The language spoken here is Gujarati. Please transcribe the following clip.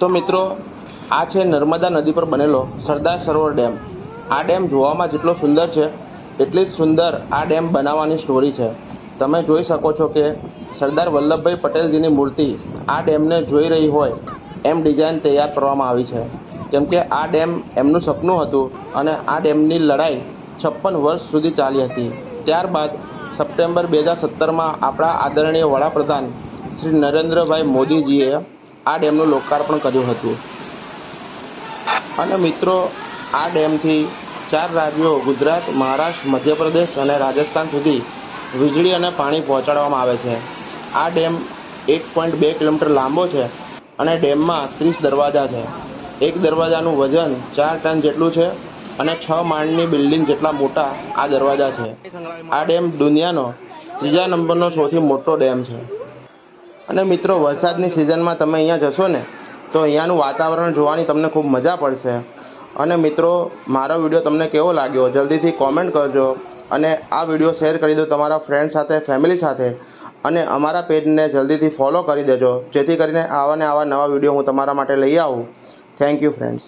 તો મિત્રો, આ છે નર્મદા નદી પર બનેલો સરદાર સરોવર ડેમ. આ ડેમ જોવામાં જેટલો સુંદર છે, એટલી જ સુંદર આ ડેમ બનાવવાની સ્ટોરી છે. તમે જોઈ શકો છો કે સરદાર વલ્લભભાઈ પટેલજીની મૂર્તિ આ ડેમને જોઈ રહી હોય એમ ડિઝાઇન તૈયાર કરવામાં આવી છે. કેમ કે આ ડેમ એમનું સપનું હતું અને આ ડેમની લડાઈ છપ્પન વર્ષ સુધી ચાલી હતી. ત્યારબાદ સપ્ટેમ્બર બે હજાર સત્તરમાં આપણા આદરણીય વડાપ્રધાન શ્રી નરેન્દ્રભાઈ મોદીજીએ આ ડેમનું લોકાર્પણ કર્યું હતું. અને મિત્રો, આ ડેમથી ચાર રાજ્યો, ગુજરાત, મહારાષ્ટ્ર, મધ્યપ્રદેશ અને રાજસ્થાન સુધી વીજળી અને પાણી પહોંચાડવામાં આવે છે. આ ડેમ એક પોઈન્ટ બે કિલોમીટર લાંબો છે અને ડેમમાં ત્રીસ દરવાજા છે. એક દરવાજાનું વજન ચાર ટન જેટલું છે અને છ માળની બિલ્ડિંગ જેટલા મોટા આ દરવાજા છે. આ ડેમ દુનિયાનો ત્રીજા નંબરનો સૌથી મોટો ડેમ છે. અને મિત્રો, વરસાદની સિઝનમાં તમે અહીંયા જશો ને, તો અહીંયાનું વાતાવરણ જોવાની તમને ખૂબ મજા પડશે. અને મિત્રો, મારો વીડિયો તમને કેવો લાગ્યો, જલ્દીથી કોમેન્ટ કરજો. અને આ વીડિયો શેર કરી દો તમારા ફ્રેન્ડ સાથે ફેમિલી સાથે. અને અમારા પેજને જલ્દીથી ફોલો કરી દેજો, જેથી કરીને આવા ને આવા નવા વીડિયો હું તમારા માટે લઈ આવું. Thank you friends